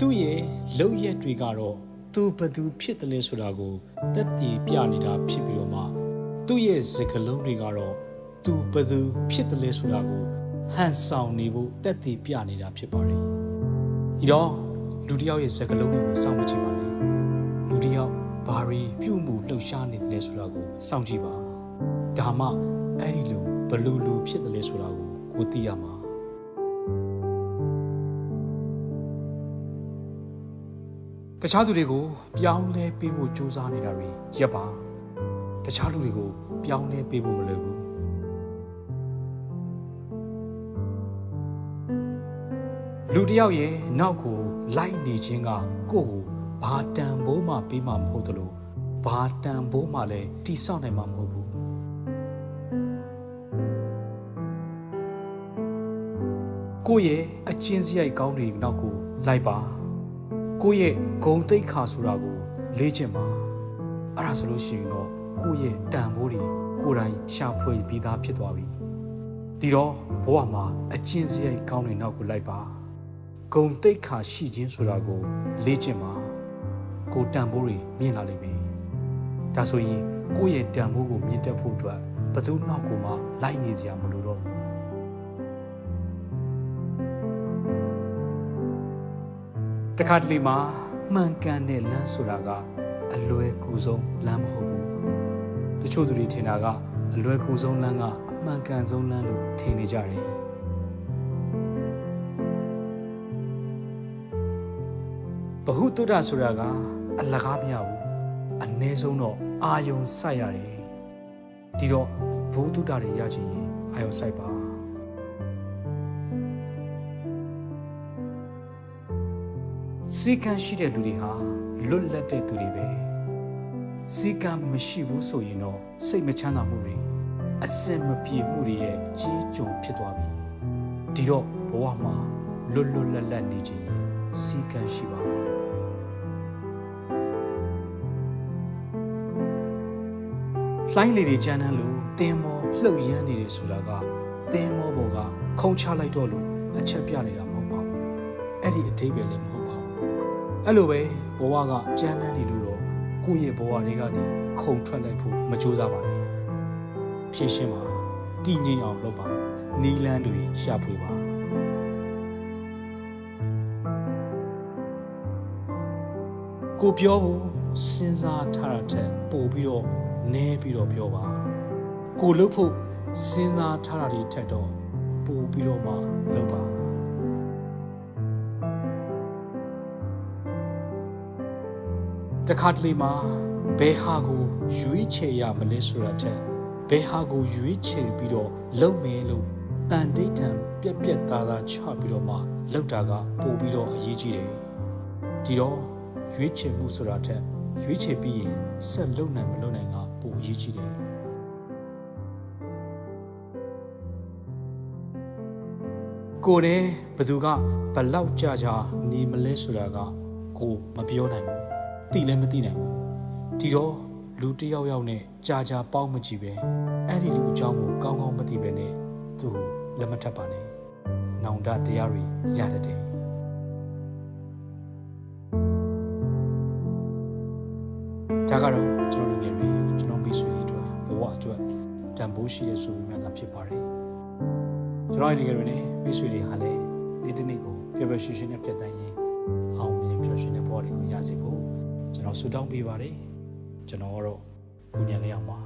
သူ့ရဲ့လုံရက်တွေကတော့သူဘသူဖြစ်တယ်လဲဆိုတာကိုတက်တည်ပြနေတာဖြစ်ပြီးတော့မှသူ့ရဲ့စကလုံးတွေကတော့သူဘသူဖြစ်တယ်လဲဆိုတာကိုဟန်ဆောင်နေဖို့တက်တည်ပြနေတာဖြစ်ပါတယ်ဒီတော့လူတစ်ယောက်ရဲ့စကလုံးတွေကိုစောင့်မကြည့်ပါနဲ့လူတစ်ယောက်ဘာရီပြုမှုလှုပ်ရှားနေတယ်လဲဆိုတာကိုစောင့်ကြည့်ပါဒါမှအဲ့ဒီလူဘလူလူဖြစ်တယ်လဲဆိုတာကိုကိုသိရမှာ တခြားသူတွေကိုပြောင်းလဲပေးဖို့ကြိုးစားနေတာတွေရပ်ပါတခြားလူတွေကိုပြောင်းလဲပေးဖို့မလွယ်ဘူးလူတစ်ယောက်ရဲ့နောက်ကိုလိုက်နေခြင်းကကိုယ့်ကိုဘာတန်ဖိုးမှပေးမှမဟုတ်သလိုဘာတန်ဖိုးမှလည်းတိဆောက်နိုင်မှာမဟုတ်ဘူးကိုယ့်ရဲ့အချင်းစရိုက်ကောင်းတွေနောက်ကိုလိုက်ပါ ကိုယ့်ရဲ့ဂုံတိတ်ခါဆိုတာကိုလေ့ကျင့်ပါအဲ့ဒါဆိုလို့ရှိရင်တော့ကိုယ့်ရဲ့တန်ဖိုးတွေကိုယ်တိုင်ရှာဖွေပြီးသားဖြစ်သွားပြီဒီတော့ဘဝမှာအချင်းစရိုက်ကောင်းတွေနောက်ကိုလိုက်ပါဂုံတိတ်ခါရှိခြင်းဆိုတာကိုလေ့ကျင့်ပါကိုယ်တန်ဖိုးတွေမြင်လာလိမ့်မယ်ဒါဆိုရင်ကိုယ့်ရဲ့တန်ဖိုးကိုမြင်တတ်ဖို့အတွက်ဘယ်သူနောက်ကိုမှလိုက်နေစရာမလိုတော့ဘူး တခါတလေမှာမှန်ကန်တဲ့လမ်းဆိုတာကအလွယ်ကူဆုံးလမ်းမဟုတ်ဘူးတချို့သူတွေထင်တာကအလွယ်ကူဆုံးလမ်းကအမှန်ကန်ဆုံးလမ်းလို့ထင်နေကြတယ်ဘဟုတုဒ္ဒဆိုတာကအလကားမရဘူးအ ਨੇ ဆုံးတော့အာယုံစိုက်ရတယ်ဒီတော့ဘဟုတုဒ္ဒတွေရချင်ရင်အာယုံစိုက်ပါ စီကံရှိတဲ့လူတွေဟာလွတ်လပ်တဲ့သူတွေပဲစီကံမရှိဘူးဆိုရင်တော့စိတ်မချမ်းသာမှုတွေအစင်မပြေမှုတွေရဲ့ကြီးကျုံဖြစ်သွားပြီဒီတော့ဘဝမှာလွတ်လွတ်လပ်လပ်နေခြင်းစီကံရှိပါလှိုင်းလေတွေကြမ်းတမ်းလို့တင်းမောလှုပ်ရမ်းနေတယ်ဆိုတာကတင်းမောဘောကခုံချလိုက်တော့လို့အချက်ပြနေတာမဟုတ်ပါဘူးအဲ့ဒီအတိတ်ပဲလည်းမဟုတ်ပါဘူး အဲ့လိုပဲဘဝကကြမ်းတမ်းနေလို့တော့ကိုယ့်ရဲ့ဘဝတွေကနေခုံထွက်လိုက်ဖို့မကြိုးစားပါနဲ့ဖြည့်ရှင်းပါတည်ငြိမ်အောင်လုပ်ပါနီလန်းတွေရှာဖွေပါကိုပြောဖို့စဉ်းစားထားတာထက်ပိုပြီးတော့နဲပြီးတော့ပြောပါကိုလုပ်ဖို့စဉ်းစားထားတာတွေထက်တော့ပိုပြီးတော့မှလုပ်ပါ တခါတလေမှာဘယ်ဟာကိုရွေးချယ်ရမလဲဆိုတာထက်ဘယ်ဟာကိုရွေးချယ်ပြီးတော့လုပ်မယ်လို့တန်တိတ်တံပြက်ပြက်သားသားချပြီးတော့မှလုပ်တာကပိုပြီးတော့အရေးကြီးတယ်ဒီတော့ရွေးချယ်မှုဆိုတာထက်ရွေးချယ်ပြီးရင်ဆက်လုပ်နိုင်မလုပ်နိုင်ကပိုအရေးကြီးတယ်ကိုယ်တည်းဘသူကဘလောက်ကြာကြာနေမလဲဆိုတာကကိုမပြောနိုင်ဘူး သိလည်းမသိနိုင်ဘူးဒီတော့လူတစ်ယောက်ယောက်နဲ့ကြာကြာပေါင်းမကြည့်ပဲအဲ့ဒီလူအကြောင်းကိုကောင်းကောင်းမသိပဲနဲ့သူ့ကိုလက်မထပ်ပါနဲ့နောင်တတရားတွေရတတ်တယ်ဒါကတော့ကျွန်တော်လူငယ်တွေကျွန်တော်မိတ်ဆွေတွေအတွက်ဘဝအတွက်တန်ဖိုးရှိတဲ့ဆိုပြီးမှသာဖြစ်ပါတယ်ကျွန်တော်ရဲ့လူငယ်တွေနဲ့မိတ်ဆွေတွေဟာလည်းဒီတနေ့ကိုပျော်ပျော်ရွှင်ရွှင်နဲ့ပြတ်တန်းရင်အောင်မြင်ပျော်ရွှင်တဲ့ဘဝတွေကိုရစေဖို့ ကျွန်တော်ဆုတောင်းပေးပါတယ်ကျွန်တော်ကတော့ကုညံလေးအောင်ပါ